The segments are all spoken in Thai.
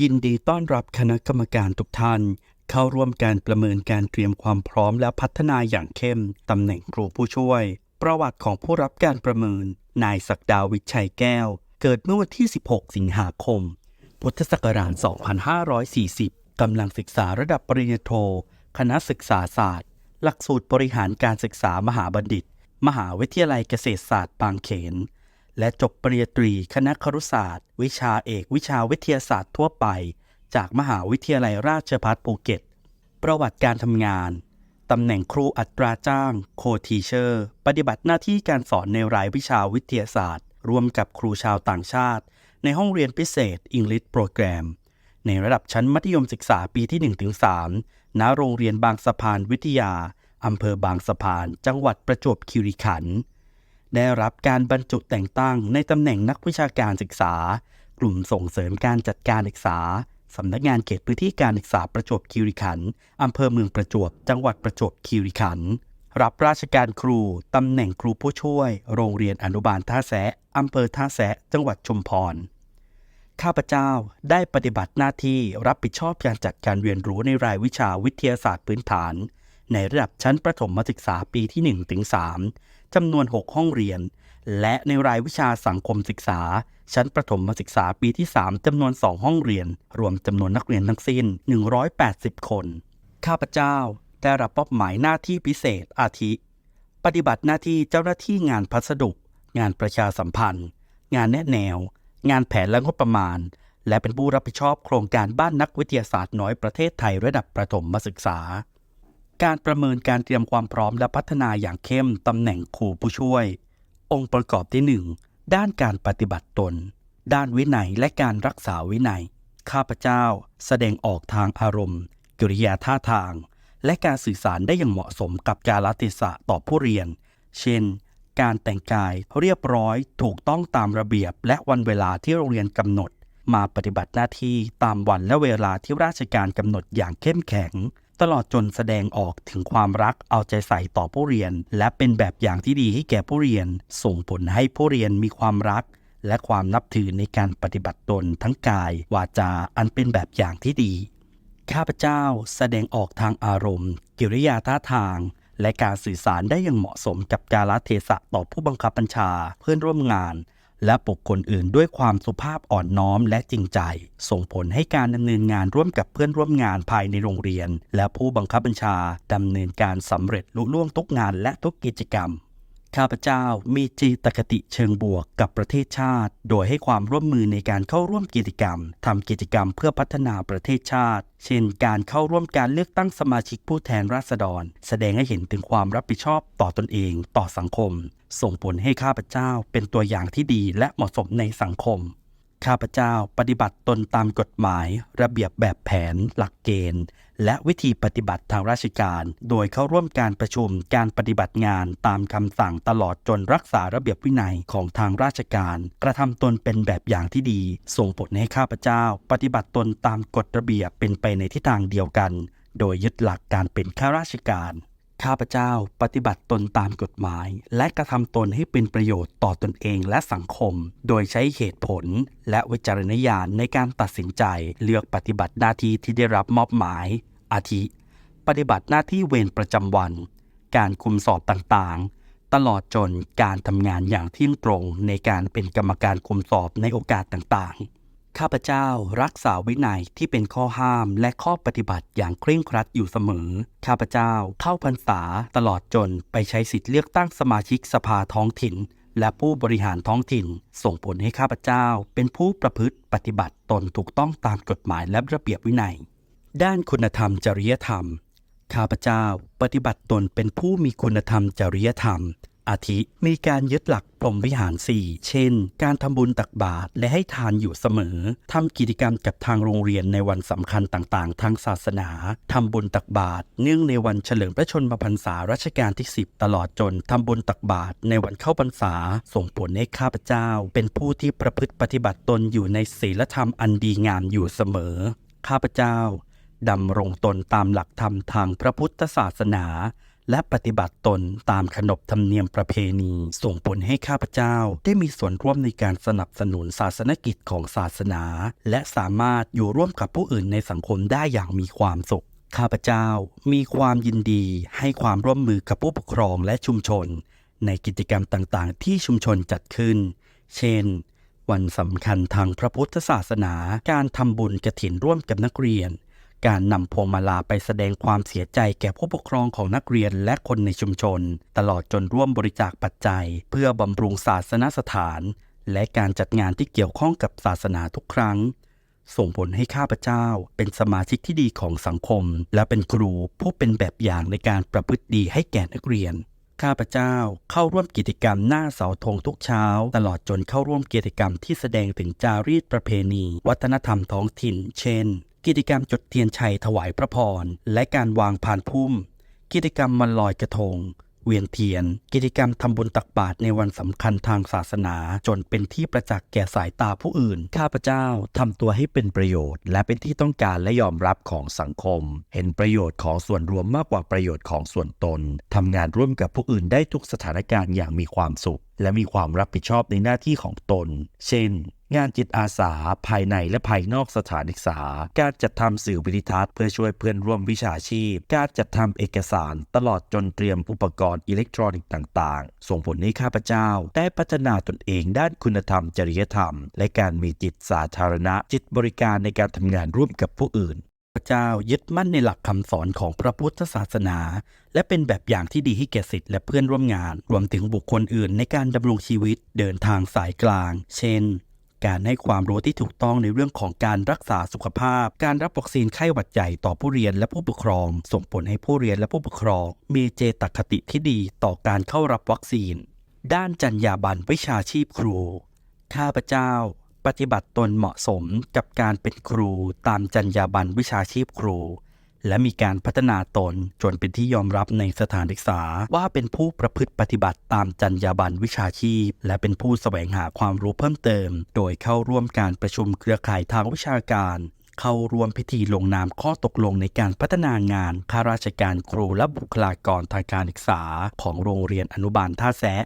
ยินดีต้อนรับคณะกรรมการทุกท่าน เข้าร่วมการประเมินการเตรียมความพร้อมและพัฒนาอย่างเข้ม ตำแหน่งครูผู้ช่วย ประวัติของผู้รับการประเมิน นายศักดาวิชัยแก้ว เกิดเมื่อวันที่ 16 สิงหาคม พุทธศักราช 2540 กำลังศึกษาระดับปริญญาโท คณะศึกษาศาสตร์ หลักสูตรบริหารการศึกษามหาบัณฑิต มหาวิทยาลัยเกษตรศาสตร์บางเขน และจบปริญญาตรีคณะครุศาสตร์ วิชาเอกวิชาวิทยาศาสตร์ทั่วไป จากมหาวิทยาลัยราชภัฏภูเก็ต ประวัติการทำงานตำแหน่งครูอัตราจ้าง โคทีเชอร์ ปฏิบัติหน้าที่การสอนในรายวิชาวิทยาศาสตร์ร่วมกับครูชาวต่างชาติ ในห้องเรียนพิเศษ English Program ในระดับชั้นมัธยมศึกษาปีที่ 1-3 ณ โรงเรียนบางสะพานวิทยาอำเภอบางสะพาน จังหวัดประจวบคีรีขันธ์ ได้รับการบรรจุแต่งตั้งในตำแหน่งนักวิชาการศึกษา กลุ่มส่งเสริมการจัดการศึกษาสำนักงานเขตพื้นที่การศึกษาประจวบคีรีขันธ์อำเภอเมืองประจวบ จังหวัดประจวบคีรีขันธ์รับราชการครู ตำแหน่งครูผู้ช่วย โรงเรียนอนุบาลท่าแซะอำเภอท่าแซะจังหวัดชุมพร ข้าพเจ้าได้ปฏิบัติหน้าที่รับผิดชอบการจัดการเรียนรู้ในรายวิชาวิทยาศาสตร์พื้นฐาน ในระดับชั้นประถมศึกษาปีที่ 1 ถึง 3จำนวน 6 ห้องเรียน และในรายวิชาสังคมศึกษา ชั้นประถมศึกษาปีที่ 3จำนวน 2 ห้องเรียน รวมจำนวนนักเรียนทั้งสิ้น 180 คน ข้าพเจ้าได้รับมอบหมายหน้าที่พิเศษอาทิ ปฏิบัติหน้าที่เจ้าหน้าที่งานพัสดุ งานประชาสัมพันธ์ งานแนะแนว งานแผนและงบประมาณ และเป็นผู้รับผิดชอบโครงการบ้านนักวิทยาศาสตร์น้อยประเทศไทยระดับประถมศึกษา การประเมินการเตรียมความพร้อมและพัฒนาอย่างเข้มตำแหน่งครูผู้ช่วย องค์ประกอบที่ 1 ด้านการปฏิบัติตน ด้านวินัยและการรักษาวินัย ข้าพเจ้าแสดงออกทางอารมณ์ กิริยาท่าทาง และการสื่อสารได้อย่างเหมาะสมกับกาลเทศะต่อผู้เรียน เช่น การแต่งกายเรียบร้อยถูกต้องตามระเบียบและวันเวลาที่โรงเรียนกำหนด มาปฏิบัติหน้าที่ตามวันและเวลาที่ราชการกำหนดอย่างเข้มแข็ง ตลอดจนแสดงออกถึงความรักเอาใจใส่ต่อผู้เรียน และเป็นแบบอย่างที่ดีให้แก่ผู้เรียน ส่งผลให้ผู้เรียนมีความรัก และความนับถือในการปฏิบัติตนทั้งกาย วาจาอันเป็นแบบอย่างที่ดี ข้าพเจ้าแสดงออกทางอารมณ์ กิริยาท่าทาง และการสื่อสารได้อย่างเหมาะสมกับกาลเทศะต่อผู้บังคับบัญชาเพื่อนร่วมงาน และบุคคลอื่นด้วยความสุภาพอ่อนน้อมและจริงใจ ส่งผลให้การดำเนินงานร่วมกับเพื่อนร่วมงานภายในโรงเรียน และผู้บังคับบัญชาดำเนินการสำเร็จลุล่วงทุกงานและทุกกิจกรรมข้าพเจ้ามีจิตคติเชิงบวกกับประเทศชาติ โดยให้ความร่วมมือในการเข้าร่วมกิจกรรมทำกิจกรรมเพื่อพัฒนาประเทศชาติ เช่น การเข้าร่วมการเลือกตั้งสมาชิกผู้แทนราษฎร แสดงให้เห็นถึงความรับผิดชอบต่อตนเอง ต่อสังคม ส่งผลให้ข้าพเจ้าเป็นตัวอย่างที่ดีและเหมาะสมในสังคม ข้าพเจ้าปฏิบัติตนตามกฎหมาย ระเบียบแบบแผน หลักเกณฑ์ และวิธีปฏิบัติทางราชการ โดยเข้าร่วมการประชุมการปฏิบัติงานตามคำสั่งตลอดจนรักษาระเบียบวินัยของทางราชการ กระทำตนเป็นแบบอย่างที่ดี ส่งผลให้ข้าพเจ้า ปฏิบัติตนตามกฎระเบียบเป็นไปในทิศทางเดียวกัน โดยยึดหลักการเป็นข้าราชการ ข้าพเจ้าปฏิบัติตนตามกฎหมาย และกระทำตนให้เป็นประโยชน์ต่อตนเองและสังคม โดยใช้เหตุผลและวิจารณญาณในการตัดสินใจเลือกปฏิบัติหน้าที่ที่ได้รับมอบหมาย อาทิ ปฏิบัติหน้าที่เวรประจำวัน การคุมสอบต่างๆ ตลอดจนการทำงานอย่างเที่ยงตรงในการเป็นกรรมการคุมสอบในโอกาสต่างๆ ข้าพเจ้ารักษาวินัยที่เป็นข้อห้ามและข้อปฏิบัติอย่างเคร่งครัดอยู่เสมอ ข้าพเจ้าเข้าพรรษาตลอดจนไปใช้สิทธิ์เลือกตั้งสมาชิกสภาท้องถิ่น และผู้บริหารท้องถิ่น ส่งผลให้ข้าพเจ้าเป็นผู้ประพฤติปฏิบัติตนถูกต้องตามกฎหมายและระเบียบวินัย ด้านคุณธรรมจริยธรรม ข้าพเจ้าปฏิบัติตนเป็นผู้มีคุณธรรมจริยธรรม อาทิ มีการยึดหลักพรหมวิหารสี่เช่น การทำบุญตักบาตรและให้ทานอยู่เสมอ ทำกิจกรรมกับทางโรงเรียนในวันสำคัญต่างๆ ทางศาสนา ทำบุญตักบาตรเนื่องในวันเฉลิมพระชนมพรรษารัชกาลที่ 10 ตลอดจนทำบุญตักบาตรในวันเข้าพรรษา ส่งผลให้ข้าพเจ้า เป็นผู้ที่ประพฤติปฏิบัติตนอยู่ในศีลธรรมอันดีงามอยู่เสมอ ข้าพเจ้าดำรงตนตามหลักธรรมทางพระพุทธศาสนา และปฏิบัติตนตามขนบธรรมเนียมประเพณี ส่งผลให้ข้าพเจ้า ได้มีส่วนร่วมในการสนับสนุนศาสนกิจของศาสนา และสามารถอยู่ร่วมกับผู้อื่นในสังคมได้อย่างมีความสุข ข้าพเจ้ามีความยินดีให้ความร่วมมือกับผู้ปกครองและชุมชน ในกิจกรรมต่าง ๆ ที่ชุมชนจัดขึ้น เช่น วันสำคัญทางพระพุทธศาสนา การทำบุญกระถินร่วมกับนักเรียน การนำพวงมาลาไปแสดงความเสียใจแก่ผู้ปกครองของนักเรียนและคนในชุมชน ตลอดจนร่วมบริจาคปัจจัย เพื่อบำรุงศาสนสถาน และการจัดงานที่เกี่ยวข้องกับศาสนาทุกครั้ง ส่งผลให้ข้าพเจ้าเป็นสมาชิกที่ดีของสังคม และเป็นครูผู้เป็นแบบอย่างในการประพฤติดีให้แก่นักเรียนข้าพเจ้าเข้าร่วมกิจกรรมหน้าเสาธงทุกเช้า ตลอดจนเข้าร่วมกิจกรรมที่แสดงถึงจารีตประเพณี วัฒนธรรมท้องถิ่น เช่น กิจกรรมจุดเทียนชัยถวายพระพร และการวางพานพุ่ม กิจกรรมมันลอยกระทง เวียนเทียน กิจกรรมทำบุญตักบาตรในวันสำคัญทางศาสนา จนเป็นที่ประจักษ์แก่สายตาผู้อื่น ข้าพเจ้าทำตัวให้เป็นประโยชน์ และเป็นที่ต้องการและยอมรับของสังคม เห็นประโยชน์ของส่วนรวมมากกว่าประโยชน์ของส่วนตนทำงานร่วมกับผู้อื่นได้ทุกสถานการณ์อย่างมีความสุขและมีความรับผิดชอบในหน้าที่ของตน เช่น งานจิตอาสาภายในและภายนอกสถานศึกษา การจัดทำสื่อวิดิทัศน์เพื่อช่วยเพื่อนร่วมวิชาชีพ การจัดทำเอกสารตลอดจนเตรียมอุปกรณ์อิเล็กทรอนิกส์ต่าง ๆ ส่งผลให้ข้าพเจ้า ได้พัฒนาตนเองด้านคุณธรรม จริยธรรม และการมีจิตสาธารณะ จิตบริการในการทำงานร่วมกับผู้อื่น พระเจ้ายึดมั่นในหลักคำสอนของพระพุทธศาสนา และเป็นแบบอย่างที่ดีให้แก่สิทธิ์และเพื่อนร่วมงาน รวมถึงบุคคลอื่นในการดำรงชีวิตเดินทางสายกลาง เช่น การให้ความรู้ที่ถูกต้องในเรื่องของการรักษาสุขภาพ การรับวัคซีนไข้หวัดใหญ่ต่อผู้เรียนและผู้ปกครอง ส่งผลให้ผู้เรียนและผู้ปกครอง มีเจตคติที่ดีต่อการเข้ารับวัคซีน ด้านจรรยาบรรณวิชาชีพครู ข้าพเจ้า ปฏิบัติตนเหมาะสมกับการเป็นครูตามจรรยาบรรณวิชาชีพครู และมีการพัฒนาตนจนเป็นที่ยอมรับในสถานศึกษา ว่าเป็นผู้ประพฤติปฏิบัติตามจรรยาบรรณวิชาชีพ และเป็นผู้แสวงหาความรู้เพิ่มเติม โดยเข้าร่วมการประชุมเครือข่ายทางวิชาการเข้าร่วมพิธีลงนามข้อตกลงในการพัฒนางานข้าราชการครูและบุคลากรทางการศึกษา ของโรงเรียนอนุบาลท่าแซะ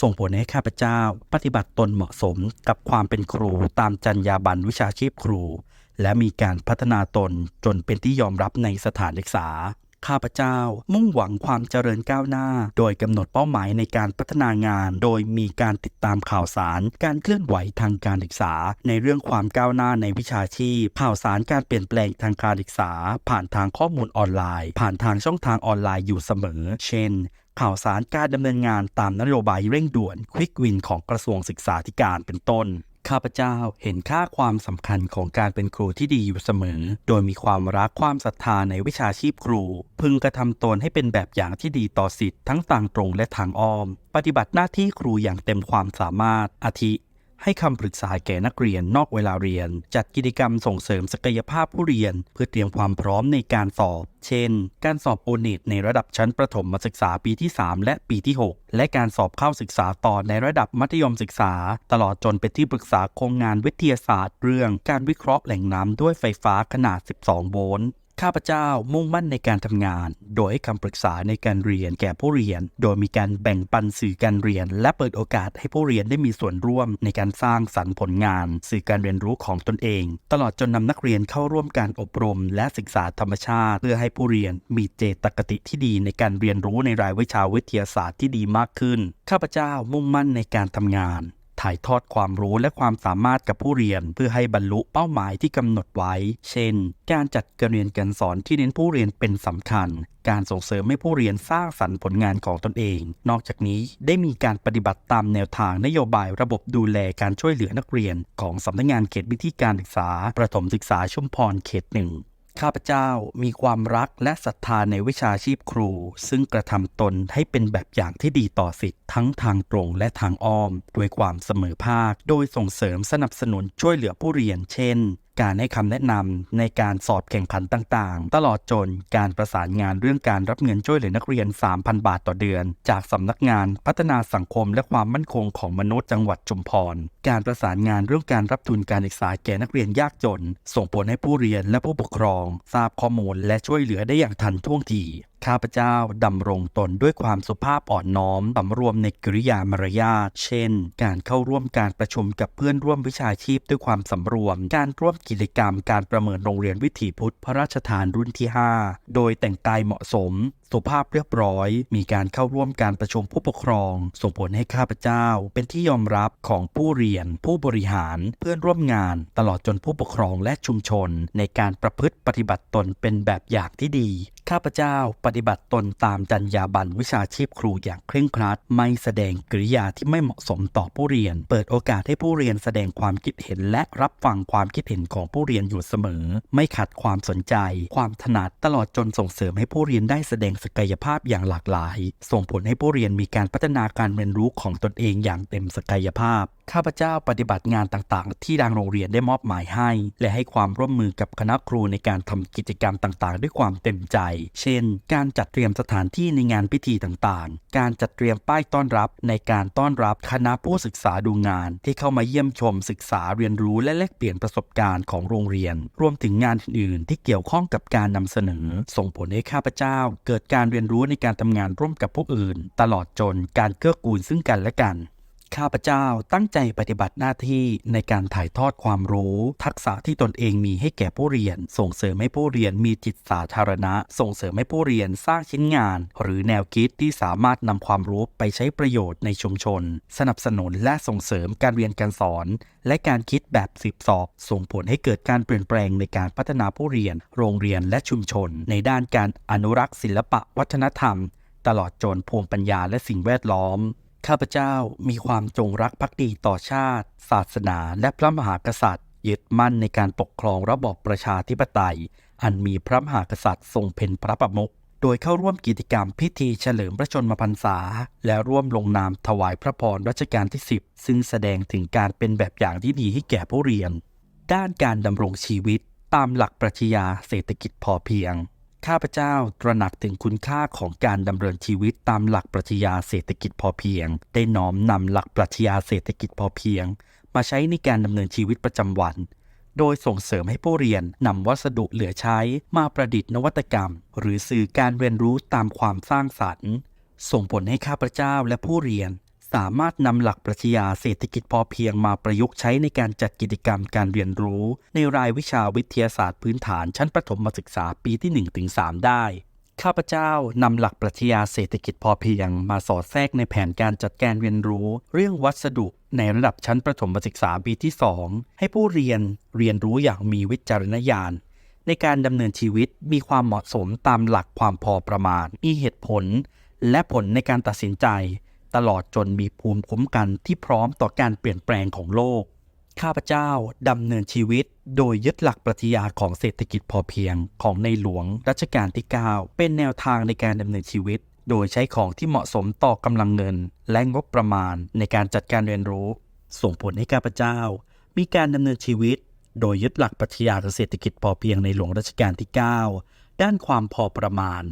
ส่งผลให้ข้าพเจ้าปฏิบัติตนเหมาะสมกับความเป็นครูตามจรรยาบรรณวิชาชีพครู และมีการพัฒนาตนจนเป็นที่ยอมรับในสถานศึกษา ข้าพเจ้ามุ่งหวังความเจริญก้าวหน้า โดยกำหนดเป้าหมายในการพัฒนางาน โดยมีการติดตามข่าวสาร การเคลื่อนไหวทางการศึกษา ในเรื่องความก้าวหน้าในวิชาชีพ ข่าวสารการเปลี่ยนแปลงทางการศึกษา ผ่านทางข้อมูลออนไลน์ ผ่านทางช่องทางออนไลน์อยู่เสมอ เช่นข่าวสารการดำเนินงานตามนโยบายเร่งด่วนควิกวินของกระทรวงศึกษาธิการเป็นต้น ข้าพเจ้าเห็นค่าความสำคัญของการเป็นครูที่ดีอยู่เสมอ โดยมีความรักความศรัทธาในวิชาชีพครู พึงกระทำตนให้เป็นแบบอย่างที่ดีต่อสิทธิ์ทั้งทางตรงและทางอ้อม ปฏิบัติหน้าที่ครูอย่างเต็มความสามารถอาทิ ให้คำปรึกษาแก่นักเรียนนอกเวลาเรียน จัดกิจกรรมส่งเสริมศักยภาพผู้เรียน เพื่อเตรียมความพร้อมในการสอบ เช่น การสอบโอเน็ตในระดับชั้นประถมศึกษาปีที่ 3 และปีที่ 6 และการสอบเข้าศึกษาต่อในระดับมัธยมศึกษา ตลอดจนเป็นที่ปรึกษาโครงงานวิทยาศาสตร์ เรื่องการวิเคราะห์แหล่งน้ำด้วยไฟฟ้าขนาด 12 โวลต์ ข้าพเจ้ามุ่งมั่นในการทำงาน โดยให้คำปรึกษาในการเรียนแก่ผู้เรียน โดยมีการแบ่งปันสื่อการเรียน และเปิดโอกาสให้ผู้เรียนได้มีส่วนร่วมในการสร้างสรรค์ผลงาน สื่อการเรียนรู้ของตนเอง ตลอดจนนำนักเรียนเข้าร่วมการอบรม และศึกษาธรรมชาติ เพื่อให้ผู้เรียนมีเจตคติที่ดีในการเรียนรู้ในรายวิชาวิทยาศาสตร์ที่ดีมากขึ้น ข้าพเจ้ามุ่งมั่นในการทำงาน ถ่ายทอดความรู้และความสามารถกับผู้เรียน เพื่อให้บรรลุเป้าหมายที่กำหนดไว้ เช่น การจัดการเรียนการสอนที่เน้นผู้เรียนเป็นสำคัญ การส่งเสริมให้ผู้เรียนสร้างสรรค์ผลงานของตนเอง นอกจากนี้ได้มีการปฏิบัติตามแนวทางนโยบายระบบดูแลการช่วยเหลือนักเรียน ของสำนักงานเขตวิธีการศึกษา ประถมศึกษาชุมพรเขตหนึ่ง ข้าพเจ้ามีความรักและศรัทธาในวิชาชีพครู ซึ่งกระทำตนให้เป็นแบบอย่างที่ดีต่อสิทธิ์ทั้งทางตรงและทางอ้อม ด้วยความเสมอภาค โดยส่งเสริมสนับสนุนช่วยเหลือผู้เรียน เช่น การให้คำแนะนำในการสอบแข่งขันต่างๆ ตลอดจนการประสานงานเรื่องการรับเงินช่วยเหลือนักเรียน 3,000 บาทต่อเดือน จากสำนักงานพัฒนาสังคมและความมั่นคงของมนุษย์จังหวัดชุมพร การประสานงานเรื่องการรับทุนการศึกษาแก่นักเรียนยากจน ส่งผลให้ผู้เรียนและผู้ปกครอง ทราบข้อมูลและช่วยเหลือได้อย่างทันท่วงทีข้าพเจ้าดำรงตนด้วยความสุภาพอ่อนน้อมสำรวมในกิริยามารยาท เช่น การเข้าร่วมการประชุมกับเพื่อนร่วมวิชาชีพด้วยความสำรวม การร่วมกิจกรรมการประเมินโรงเรียนวิถีพุทธพระราชทานรุ่นที่ 5 โดยแต่งกายเหมาะสม สุภาพเรียบร้อย มีการเข้าร่วมการประชุมผู้ปกครอง ส่งผลให้ข้าพเจ้า เป็นที่ยอมรับของผู้เรียน ผู้บริหาร เพื่อนร่วมงาน ตลอดจนผู้ปกครองและชุมชน ในการประพฤติปฏิบัติตนเป็นแบบอย่างที่ดี ข้าพเจ้าปฏิบัติตนตามจรรยาบรรณวิชาชีพครูอย่างเคร่งครัด ไม่แสดงกริยาที่ไม่เหมาะสมต่อผู้เรียน เปิดโอกาสให้ผู้เรียนแสดงความคิดเห็นและรับฟังความคิดเห็นของผู้เรียนอยู่เสมอ ไม่ขัดความสนใจ ความถนัดตลอดจนส่งเสริมให้ผู้เรียนได้แสดงศักยภาพอย่างหลากหลาย ส่งผลให้ผู้เรียนมีการพัฒนาการเรียนรู้ของตนเองอย่างเต็มศักยภาพ ข้าพเจ้าปฏิบัติงานต่างๆ ที่ทางโรงเรียนได้มอบหมายให้ และให้ความร่วมมือกับคณะครูในการทำกิจกรรมต่างๆ ด้วยความเต็มใจ เช่น การจัดเตรียมสถานที่ในงานพิธีต่างๆ การจัดเตรียมป้ายต้อนรับในการต้อนรับคณะผู้ศึกษาดูงาน ที่เข้ามาเยี่ยมชมศึกษาเรียนรู้และแลกเปลี่ยนประสบการณ์ของโรงเรียน รวมถึงงานอื่นๆ ที่เกี่ยวข้องกับการนำเสนอ ส่งผลให้ข้าพเจ้า เกิดการเรียนรู้ในการทำงานร่วมกับผู้อื่น ตลอดจนการเกื้อกูลซึ่งกันและกัน ข้าพเจ้าตั้งใจปฏิบัติหน้าที่ในการถ่ายทอดความรู้ ทักษะที่ตนเองมีให้แก่ผู้เรียน ส่งเสริมให้ผู้เรียนมีจิตสาธารณะ ส่งเสริมให้ผู้เรียนสร้างชิ้นงาน หรือแนวคิดที่สามารถนำความรู้ไปใช้ประโยชน์ในชุมชน สนับสนุนและส่งเสริมการเรียนการสอน และการคิดแบบสืบสอบ ส่งผลให้เกิดการเปลี่ยนแปลงในการพัฒนาผู้เรียน โรงเรียนและชุมชน ในด้านการอนุรักษ์ศิลปะวัฒนธรรม ตลอดจนภูมิปัญญาและสิ่งแวดล้อม ข้าพเจ้ามีความจงรักภักดีต่อชาติ ศาสนา และพระมหากษัตริย์ ยึดมั่นในการปกครองระบอบประชาธิปไตย อันมีพระมหากษัตริย์ทรงเป็นพระประมุขโดยเข้าร่วมกิจกรรมพิธีเฉลิมพระชนมพรรษา และร่วมลงนามถวายพระพรรัชกาลที่ 10 ซึ่งแสดงถึงการเป็นแบบอย่างที่ดีให้แก่ผู้เรียน ด้านการดำรงชีวิตตามหลักปรัชญาเศรษฐกิจพอเพียง ข้าพเจ้าตระหนักถึงคุณค่าของการดำเนินชีวิตตามหลักปรัชญาเศรษฐกิจพอเพียง ได้น้อมนำหลักปรัชญาเศรษฐกิจพอเพียง มาใช้ในการดำเนินชีวิตประจำวัน โดยส่งเสริมให้ผู้เรียนนำวัสดุเหลือใช้มาประดิษฐ์นวัตกรรม หรือสื่อการเรียนรู้ตามความสร้างสรรค์ ส่งผลให้ข้าพเจ้าและผู้เรียน สามารถนำหลักปรัชญาเศรษฐกิจพอเพียงมาประยุกต์ใช้ในการจัดกิจกรรมการเรียนรู้ ในรายวิชาวิทยาศาสตร์พื้นฐานชั้นประถมศึกษาปีที่ 1-3 ได้ข้าพเจ้านำหลักปรัชญาเศรษฐกิจพอเพียง มาสอดแทรกในแผนการจัดการเรียนรู้ เรื่องวัสดุในระดับชั้นประถมศึกษาปีที่ 2 ให้ผู้เรียนเรียนรู้อย่างมีวิจารณญาณ ในการดำเนินชีวิตมีความเหมาะสมตามหลักความพอประมาณ มีเหตุผล และผลในการตัดสินใจ ตลอดจนมีภูมิคุ้มกันที่พร้อมต่อการเปลี่ยนแปลงของโลก ข้าพเจ้าดำเนินชีวิต โดยยึดหลักปรัชญาของเศรษฐกิจพอเพียงของในหลวงรัชกาลที่ 9 เป็นแนวทางในการดำเนินชีวิต โดยใช้ของที่เหมาะสมต่อกำลังเงิน และงบประมาณในการจัดการเรียนรู้ ส่งผลให้ข้าพเจ้า มีการดำเนินชีวิต โดยยึดหลักปรัชญาของเศรษฐกิจพอเพียงในหลวงรัชกาลที่ 9 ด้านความพอประมาณ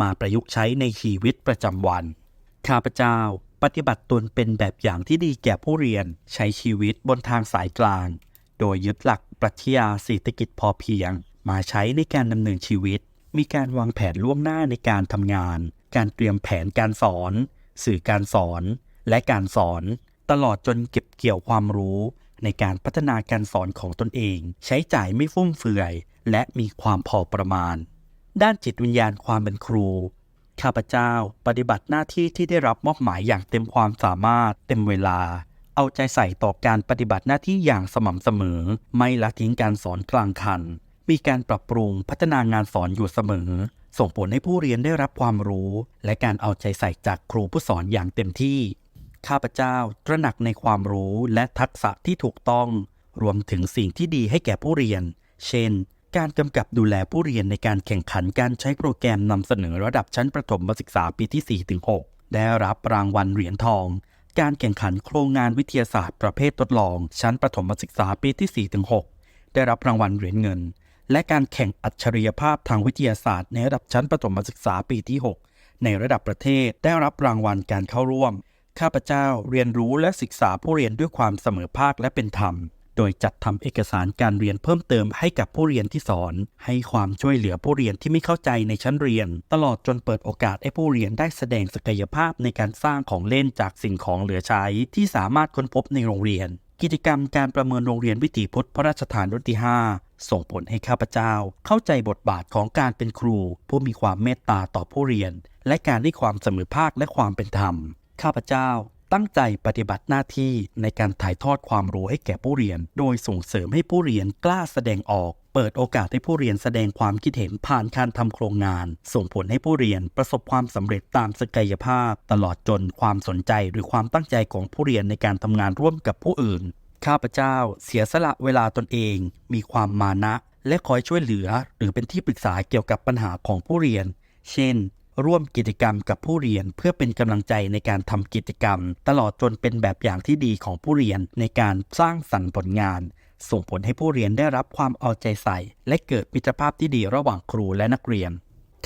มาประยุกต์ใช้ในชีวิตประจำวันข้าพเจ้า ปฏิบัติตนเป็นแบบอย่างที่ดีแก่ผู้เรียนใช้ชีวิตบนทางสายกลาง โดยยึดหลักปรัชญาเศรษฐกิจพอเพียง มาใช้ในการดำเนินชีวิต มีการวางแผนล่วงหน้าในการทำงาน การเตรียมแผนการสอน สื่อการสอน และการสอน ตลอดจนเก็บเกี่ยวความรู้ ในการพัฒนาการสอนของตนเอง ใช้จ่ายไม่ฟุ่มเฟือย และมีความพอประมาณ ด้านจิตวิญญาณความเป็นครู ข้าพเจ้าปฏิบัติหน้าที่ที่ได้รับมอบหมายอย่างเต็มความสามารถเต็มเวลา เอาใจใส่ต่อการปฏิบัติหน้าที่อย่างสม่ำเสมอ ไม่ละทิ้งการสอนกลางคัน มีการปรับปรุงพัฒนางานสอนอยู่เสมอ ส่งผลให้ผู้เรียนได้รับความรู้ และการเอาใจใส่จากครูผู้สอนอย่างเต็มที่ ข้าพเจ้าตระหนักในความรู้และทักษะที่ถูกต้อง รวมถึงสิ่งที่ดีให้แก่ผู้เรียน เช่น การกำกับดูแลผู้เรียนในการแข่งขันการใช้โปรแกรมนำเสนอระดับชั้นประถมศึกษาปีที่ 4-6 ได้รับรางวัลเหรียญทอง การแข่งขันโครงงานวิทยาศาสตร์ประเภททดลอง ชั้นประถมศึกษาปีที่ 4-6 ได้รับรางวัลเหรียญเงิน และการแข่งอัจฉริยภาพทางวิทยาศาสตร์ ในระดับชั้นประถมศึกษาปีที่ 6 ในระดับประเทศได้รับรางวัลการเข้าร่วม ข้าพเจ้าเรียนรู้และศึกษาผู้เรียนด้วยความเสมอภาคและเป็นธรรม โดยจัดทำเอกสารการเรียนเพิ่มเติมให้กับผู้เรียนที่สอน ให้ความช่วยเหลือผู้เรียนที่ไม่เข้าใจในชั้นเรียน ตลอดจนเปิดโอกาสให้ผู้เรียนได้แสดงศักยภาพในการสร้างของเล่นจากสิ่งของเหลือใช้ ที่สามารถค้นพบในโรงเรียน กิจกรรมการประเมินโรงเรียนวิถีพุทธพระราชทานรุ่นที่ 5ส่งผลให้ข้าพเจ้า เข้าใจบทบาทของการเป็นครู ผู้มีความเมตตาต่อผู้เรียน และการให้ความเสมอภาคและความเป็นธรรม ข้าพเจ้า ตั้งใจปฏิบัติหน้าที่ในการถ่ายทอดความรู้ให้แก่ผู้เรียน โดยส่งเสริมให้ผู้เรียนกล้าแสดงออก เปิดโอกาสให้ผู้เรียนแสดงความคิดเห็นผ่านการทำโครงงาน ส่งผลให้ผู้เรียนประสบความสำเร็จตามศักยภาพ ตลอดจนความสนใจหรือความตั้งใจของผู้เรียนในการทำงานร่วมกับผู้อื่น ข้าพเจ้า เสียสละเวลาตนเอง มีความมานะ และคอยช่วยเหลือ หรือเป็นที่ปรึกษาเกี่ยวกับปัญหาของผู้เรียน เช่น ร่วมกิจกรรมกับผู้เรียน เพื่อเป็นกำลังใจในการทำกิจกรรม ตลอดจนเป็นแบบอย่างที่ดีของผู้เรียนในการสร้างสรรค์ผลงาน ส่งผลให้ผู้เรียนได้รับความเอาใจใส่ และเกิดมิตรภาพที่ดีระหว่างครูและนักเรียน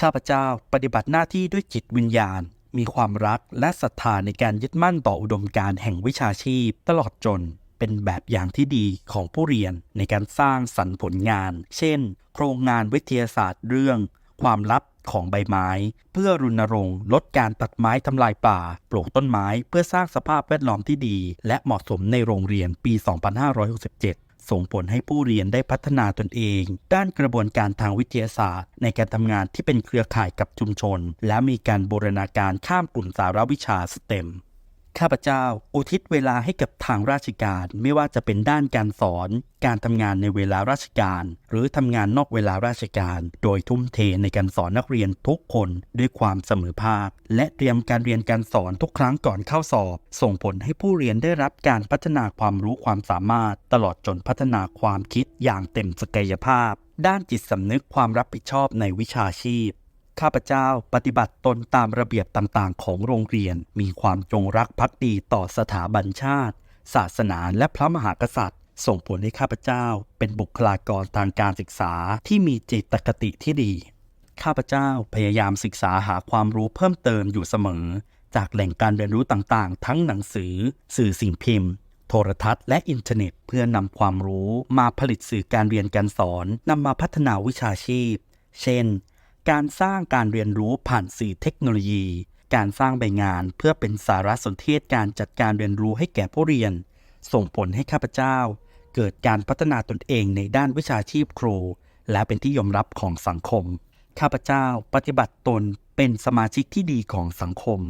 ข้าพเจ้าปฏิบัติหน้าที่ด้วยจิตวิญญาณ มีความรักและศรัทธาในการยึดมั่นต่ออุดมการณ์แห่งวิชาชีพ ตลอดจนเป็นแบบอย่างที่ดีของผู้เรียนในการสร้างสรรค์ผลงาน เช่น โครงงานวิทยาศาสตร์เรื่อง ความลับ ของใบไม้ เพื่อรุณรงค์ลดการตัดไม้ทำลายป่า ปลูกต้นไม้เพื่อสร้างสภาพแวดล้อมที่ดี และเหมาะสมในโรงเรียนปี 2567ส่งผลให้ผู้เรียนได้พัฒนาตนเอง ด้านกระบวนการทางวิทยาศาสตร์ ในการทำงานที่เป็นเครือข่ายกับชุมชน และมีการบูรณาการข้ามกลุ่มสารวิชาสเต็ม ข้าพเจ้าอุทิศเวลาให้กับทางราชการไม่ว่าจะเป็นด้านการสอน การทำงานในเวลาราชการ หรือทำงานนอกเวลาราชการ โดยทุ่มเทในการสอนนักเรียนทุกคนด้วยความเสมอภาค และเตรียมการเรียนการสอนทุกครั้งก่อนเข้าสอบ ส่งผลให้ผู้เรียนได้รับการพัฒนาความรู้ความสามารถ ตลอดจนพัฒนาความคิดอย่างเต็มศักยภาพ ด้านจิตสำนึกความรับผิดชอบในวิชาชีพ ข้าพเจ้าปฏิบัติตนตามระเบียบต่างๆ ของโรงเรียน มีความจงรักภักดีต่อสถาบันชาติ ศาสนาและพระมหากษัตริย์ ส่งผลให้ข้าพเจ้า เป็นบุคลากรทางการศึกษาที่มีจิตคติที่ดี ข้าพเจ้าพยายามศึกษาหาความรู้เพิ่มเติมอยู่เสมอ จากแหล่งการเรียนรู้ต่างๆ ทั้งหนังสือ สื่อสิ่งพิมพ์ โทรทัศน์ และอินเทอร์เน็ต เพื่อนำความรู้มาผลิตสื่อการเรียนการสอนนำมาพัฒนาวิชาชีพ เช่น การสร้างการเรียนรู้ผ่านสื่อเทคโนโลยี การสร้างใบงานเพื่อเป็นสารสนเทศการจัดการเรียนรู้ให้แก่ผู้เรียน ส่งผลให้ข้าพเจ้า เกิดการพัฒนาตนเองในด้านวิชาชีพครู และเป็นที่ยอมรับของสังคม ข้าพเจ้าปฏิบัติตนเป็นสมาชิกที่ดีของสังคม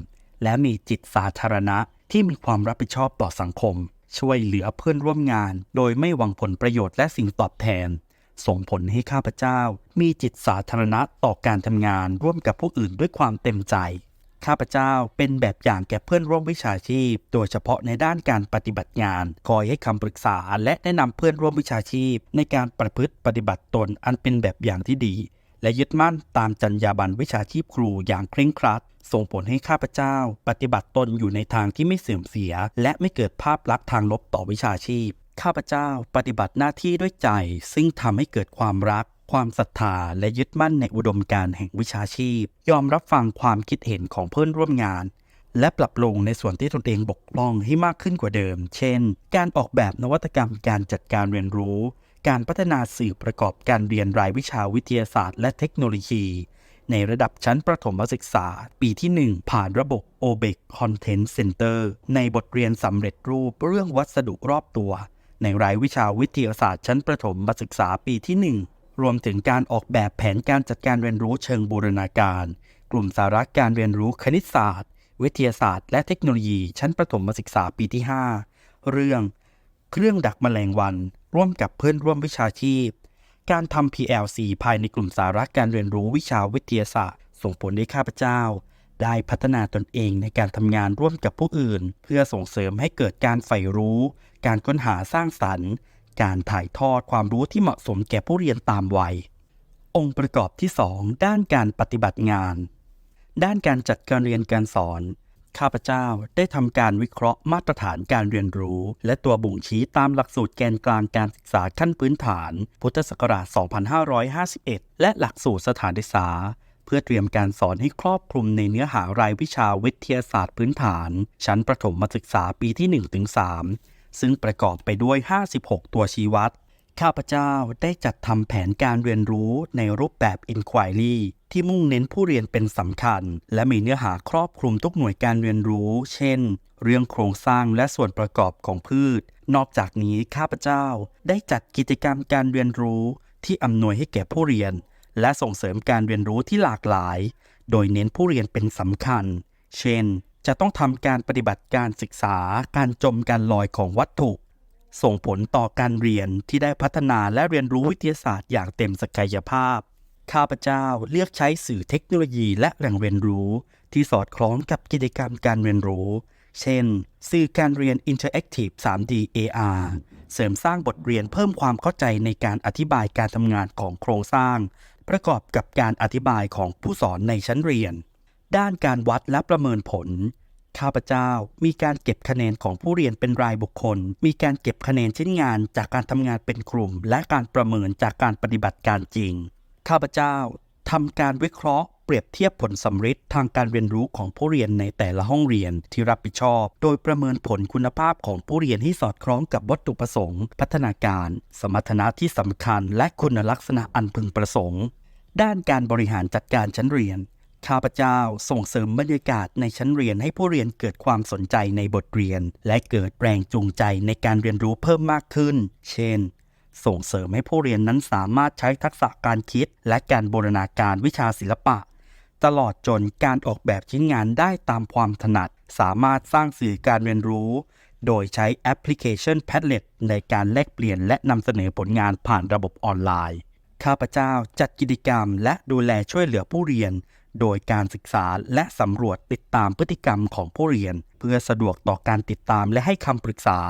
และมีจิตสาธารณะที่มีความรับผิดชอบต่อสังคม ช่วยเหลือเพื่อนร่วมงาน โดยไม่หวังผลประโยชน์และสิ่งตอบแทน ส่งผลให้ข้าพเจ้า มีจิตสาธารณะต่อการทำงานร่วมกับผู้อื่นด้วยความเต็มใจ ข้าพเจ้าเป็นแบบอย่างแก่เพื่อนร่วมวิชาชีพ โดยเฉพาะในด้านการปฏิบัติงาน คอยให้คำปรึกษาและแนะนำเพื่อนร่วมวิชาชีพ ในการประพฤติปฏิบัติตนอันเป็นแบบอย่างที่ดี และยึดมั่นตามจรรยาบรรณวิชาชีพครูอย่างเคร่งครัดส่งผลให้ข้าพเจ้า ปฏิบัติตนอยู่ในทางที่ไม่เสื่อมเสีย และไม่เกิดภาพลักษณ์ทางลบต่อวิชาชีพ ข้าพเจ้าปฏิบัติหน้าที่ด้วยใจ ซึ่งทำให้เกิดความรัก ความศรัทธา และยึดมั่นในอุดมการแห่งวิชาชีพ ยอมรับฟังความคิดเห็นของเพื่อนร่วมงาน และปรับปรุงในส่วนที่ตนเองบกพร่องให้มากขึ้นกว่าเดิม เช่น การออกแบบนวัตกรรมการจัดการเรียนรู้ การพัฒนาสื่อประกอบการเรียนรายวิชาวิทยาศาสตร์ และเทคโนโลยีในระดับชั้นประถมศึกษา ปีที่ 1 ผ่านระบบ OBEC Content Center ในบทเรียนสำเร็จรูปเรื่องวัสดุรอบตัว ในรายวิชาวิทยาศาสตร์ชั้นประถมศึกษาปีที่ 1 รวมถึงการออกแบบแผนการจัดการเรียนรู้เชิงบูรณาการ กลุ่มสาระการเรียนรู้คณิตศาสตร์ วิทยาศาสตร์ และเทคโนโลยีชั้นประถมศึกษาปีที่ 5 เรื่อง เครื่องดักแมลงวัน ร่วมกับเพื่อนร่วมวิชาชีพ การทำ PLC ภายในกลุ่มสาระการเรียนรู้วิชาวิทยาศาสตร์ ส่งผลให้ข้าพเจ้าได้พัฒนาตนเองในการทำงานร่วมกับผู้อื่น เพื่อส่งเสริมให้เกิดการใฝ่รู้ การค้นหาสร้างสรรค์ การถ่ายทอดความรู้ที่เหมาะสมแก่ผู้เรียนตามวัย องค์ประกอบที่ 2 ด้านการปฏิบัติงาน ด้านการจัดการเรียนการสอน ข้าพเจ้าได้ทำการวิเคราะห์มาตรฐานการเรียนรู้ และตัวบ่งชี้ตามหลักสูตรแกนกลางการศึกษาขั้นพื้นฐาน พุทธศักราช 2551 และหลักสูตรสถานศึกษาเพื่อเตรียมการสอนให้ครอบคลุมในเนื้อหารายวิชาวิทยาศาสตร์พื้นฐาน ชั้นประถมศึกษาปีที่ 1-3 ซึ่งประกอบไปด้วย 56 ตัวชี้วัด ข้าพเจ้าได้จัดทำแผนการเรียนรู้ในรูปแบบ Inquiry ที่มุ่งเน้นผู้เรียนเป็นสำคัญ และมีเนื้อหาครอบคลุมทุกหน่วยการเรียนรู้ เช่น เรื่องโครงสร้างและส่วนประกอบของพืช นอกจากนี้ข้าพเจ้าได้จัดกิจกรรมการเรียนรู้ที่อำนวยให้แก่ผู้เรียน และส่งเสริมการเรียนรู้ที่หลากหลาย โดยเน้นผู้เรียนเป็นสำคัญ เช่น จะต้องทำการปฏิบัติการศึกษาการจมการลอยของวัตถุ ส่งผลต่อการเรียนที่ได้พัฒนาและเรียนรู้วิทยาศาสตร์อย่างเต็มศักยภาพ ข้าพเจ้าเลือกใช้สื่อเทคโนโลยีและแหล่งเรียนรู้ ที่สอดคล้องกับกิจกรรมการเรียนรู้ เช่น สื่อการเรียน Interactive 3D AR เสริมสร้างบทเรียนเพิ่มความเข้าใจในการอธิบายการทำงานของโครงสร้าง ประกอบกับการอธิบายของผู้สอนในชั้นเรียน ด้านการวัดและประเมินผล ข้าพเจ้ามีการเก็บคะแนนของผู้เรียนเป็นรายบุคคล มีการเก็บคะแนนชิ้นงานจากการทำงานเป็นกลุ่ม และการประเมินจากการปฏิบัติการจริง ข้าพเจ้าทำการวิเคราะห์เปรียบเทียบผลสำฤทธิ์ทางการเรียนรู้ของผู้เรียนในแต่ละห้องเรียนที่รับผิดชอบ โดยประเมินผลคุณภาพของผู้เรียนให้สอดคล้องกับวัตถุประสงค์ พัฒนาการ สมรรถนะที่สำคัญ และคุณลักษณะอันพึงประสงค์ ด้านการบริหารจัดการชั้นเรียน ข้าพเจ้าส่งเสริมบรรยากาศในชั้นเรียนให้ผู้เรียนเกิดความสนใจในบทเรียน และเกิดแรงจูงใจในการเรียนรู้เพิ่มมากขึ้น เช่น ส่งเสริมให้ผู้เรียนนั้นสามารถใช้ทักษะการคิด และการบูรณาการวิชาศิลปะ ตลอดจนการออกแบบชิ้นงานได้ตามความถนัด สามารถสร้างสื่อการเรียนรู้ โดยใช้แอปพลิเคชัน Padlet ในการแลกเปลี่ยนและนำเสนอผลงานผ่านระบบออนไลน์ ข้าพเจ้าจัดกิจกรรม และดูแลช่วยเหลือผู้เรียน โดยการศึกษาและสำรวจติดตามพฤติกรรมของผู้เรียน เพื่อสะดวกต่อการติดตามและให้คำปรึกษา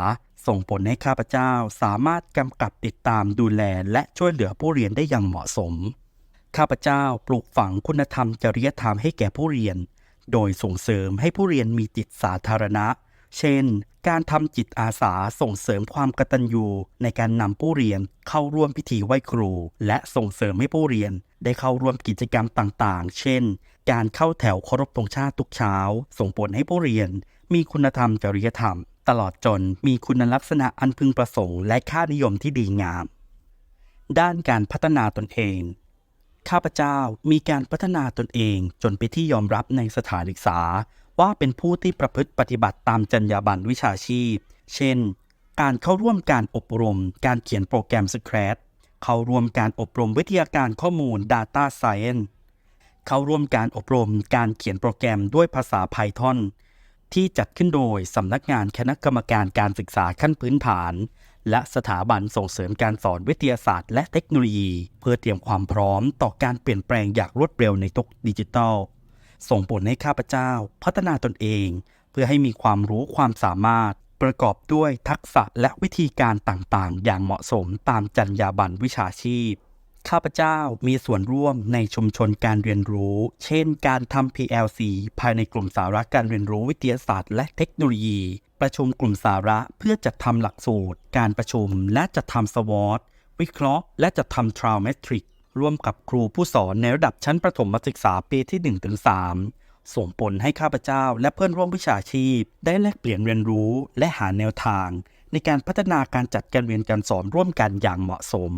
ส่งผลให้ข้าพเจ้าสามารถกำกับติดตามดูแลและช่วยเหลือผู้เรียนได้อย่างเหมาะสม ข้าพเจ้าปลูกฝังคุณธรรมจริยธรรมให้แก่ผู้เรียน โดยส่งเสริมให้ผู้เรียนมีจิตสาธารณะ เช่น การทำจิตอาสาส่งเสริมความกตัญญูในการนำผู้เรียนเข้าร่วมพิธีไหว้ครู และส่งเสริมให้ผู้เรียน ได้เข้าร่วมกิจกรรมต่างๆ เช่น การเข้าแถวเคารพธงชาติทุกเช้า ส่งผลให้ผู้เรียน มีคุณธรรมจริยธรรม ตลอดจนมีคุณลักษณะอันพึงประสงค์และค่านิยมที่ดีงาม ด้านการพัฒนาตนเองข้าพเจ้ามีการพัฒนาตนเองจนเป็นที่ยอมรับในสถานศึกษา ว่าเป็นผู้ที่ประพฤติปฏิบัติตามจรรยาบรรณวิชาชีพ เช่น การเข้าร่วมการอบรม การเขียนโปรแกรม Scratch เข้าร่วมการอบรมวิทยาการข้อมูล Data Science เข้าร่วมการอบรมการเขียนโปรแกรมด้วยภาษา Python ที่จัดขึ้นโดยสำนักงานคณะกรรมการการศึกษาขั้นพื้นฐาน และสถาบันส่งเสริมการสอนวิทยาศาสตร์และเทคโนโลยี เพื่อเตรียมความพร้อมต่อการเปลี่ยนแปลงอย่างรวดเร็วในทุกดิจิทัล ส่งผลให้ข้าพเจ้าพัฒนาตนเอง เพื่อให้มีความรู้ความสามารถประกอบด้วยทักษะและวิธีการต่างๆ อย่างเหมาะสมตามจรรยาบรรณวิชาชีพ ข้าพเจ้ามีส่วนร่วมในชุมชนการเรียนรู้ เช่น การทำ PLC ภายในกลุ่มสาระการเรียนรู้วิทยาศาสตร์และเทคโนโลยี ประชุมกลุ่มสาระเพื่อจัดทำหลักสูตร การประชุมและจัดทำสวอตวิเคราะห์ และจัดทำทรา l เมทริก ร่วมกับครูผู้สอนในระดับชั้นประถมศึกษาปีที่ 1-3 ส่งผลให้ข้าพเจ้าและเพื่อนร่วมวิชาชีพ ได้แลกเปลี่ยนเรียนรู้และหาแนวทาง ในการพัฒนาการจัดการเรียนการสอนร่วมกันอย่างเหมาะสม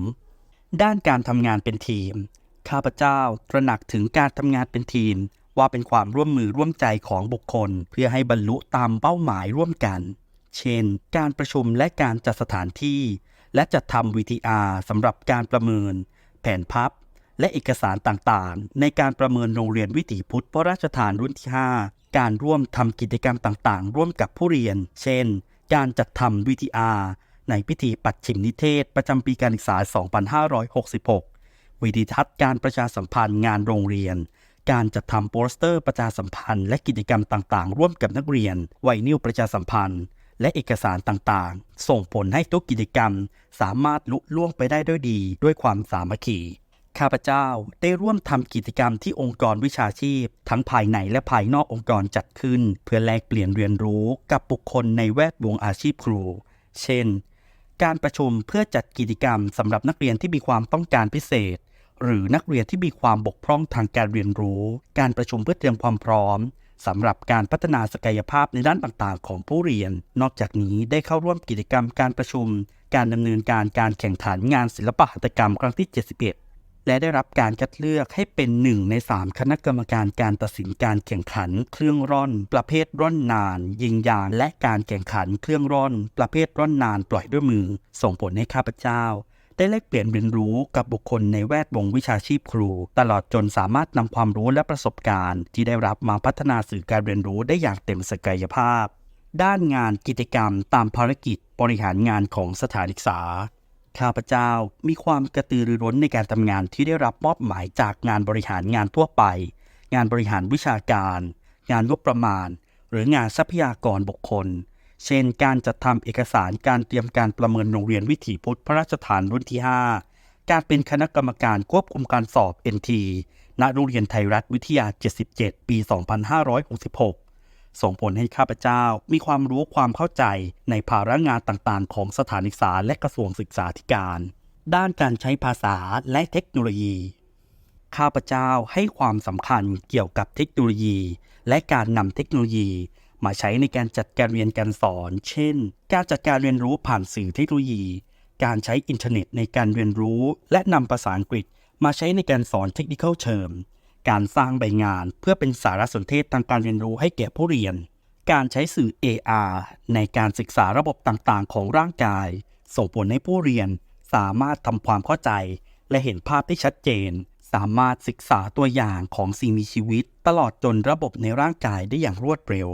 ด้านการทำงานเป็นทีม ข้าพเจ้าตระหนักถึงการทำงานเป็นทีม ว่าเป็นความร่วมมือร่วมใจของบุคคล เพื่อให้บรรลุตามเป้าหมายร่วมกัน เช่น การประชุมและการจัดสถานที่และจัดทำ VTR สำหรับการประเมิน แผนพับ และเอกสารต่างๆ ในการประเมินโรงเรียนวิถีพุทธพระราชทานรุ่นที่ 5 การร่วมทำกิจกรรมต่างๆ ร่วมกับผู้เรียน เช่น การจัดทำ VTR ในพิธีปัดฉิมนิเทศประจำปีการศึกษา 2566 วิธีทัศน์การประชาสัมพันธ์งานโรงเรียน การจัดทำโปสเตอร์ประชาสัมพันธ์และกิจกรรมต่างๆ ร่วมกับนักเรียน ไวนิลประชาสัมพันธ์ และเอกสารต่างๆ ส่งผลให้ทุกกิจกรรม สามารถลุล่วงไปได้ด้วยดี ด้วยความสามัคคี ข้าพเจ้าได้ร่วมทำกิจกรรมที่องค์กรวิชาชีพ ทั้งภายในและภายนอกองค์กรจัดขึ้น เพื่อแลกเปลี่ยนเรียนรู้กับบุคคลในแวดวงอาชีพครู เช่น การประชุมเพื่อจัดกิจกรรมสำหรับนักเรียนที่มีความต้องการพิเศษหรือนักเรียนที่มีความบกพร่องทางการเรียนรู้ การประชุมเพื่อเตรียมความพร้อม สำหรับการพัฒนาศักยภาพในด้านต่างๆ ของผู้เรียน นอกจากนี้ได้เข้าร่วมกิจกรรมการประชุม การดำเนินการการแข่งขันงานศิลปหัตถกรรมครั้งที่ 71 และได้รับการคัดเลือกให้เป็นหนึ่งใน 3 คณะกรรมการการตัดสินการแข่งขัน เครื่องร่อน ประเภทร่อนนาน ยิงยางและการแข่งขันเครื่องร่อน ประเภทร่อนนานปล่อยด้วยมือ ส่งผลให้ข้าพเจ้า ได้แลกเปลี่ยนเรียนรู้กับบุคคลในแวดวงวิชาชีพครู ตลอดจนสามารถนำความรู้และประสบการณ์ ที่ได้รับมาพัฒนาสื่อการเรียนรู้ได้อย่างเต็มศักยภาพ ด้านงานกิจกรรมตามภารกิจบริหารงานของสถานศึกษาข้าพเจ้ามีความกระตือรือร้นในการทำงานที่ได้รับมอบหมายจากงานบริหารงานทั่วไป งานบริหารวิชาการ งานงบประมาณ หรืองานทรัพยากรบุคคล เช่น การจัดทำเอกสารการเตรียมการประเมินโรงเรียนวิถีพุทธพระราชทานรุ่นที่ 5 การเป็นคณะกรรมการควบคุมการสอบ NT ณโรงเรียนไทยรัฐวิทยา 77 ปี 2566 ส่งผลให้ข้าพเจ้ามีความรู้ความเข้าใจในภาระงานต่างๆ ของสถานศึกษาและกระทรวงศึกษาธิการ ด้านการใช้ภาษาและเทคโนโลยี ข้าพเจ้าให้ความสำคัญเกี่ยวกับเทคโนโลยี และการนำเทคโนโลยี มาใช้ในการจัดการเรียนการสอน เช่น การจัดการเรียนรู้ผ่านสื่อเทคโนโลยี การใช้อินเทอร์เน็ตในการเรียนรู้ และนำภาษาอังกฤษ มาใช้ในการสอนเทคนิคเชิมการสร้างใบงานเพื่อเป็นสารสนเทศทางการเรียนรู้ให้แก่ผู้เรียน การใช้สื่อ AR ในการศึกษาระบบต่างๆ ของร่างกาย ส่งผลให้ผู้เรียนสามารถทำความเข้าใจ และเห็นภาพได้ชัดเจน สามารถศึกษาตัวอย่างของสิ่งมีชีวิต ตลอดจนระบบในร่างกายได้อย่างรวดเร็ว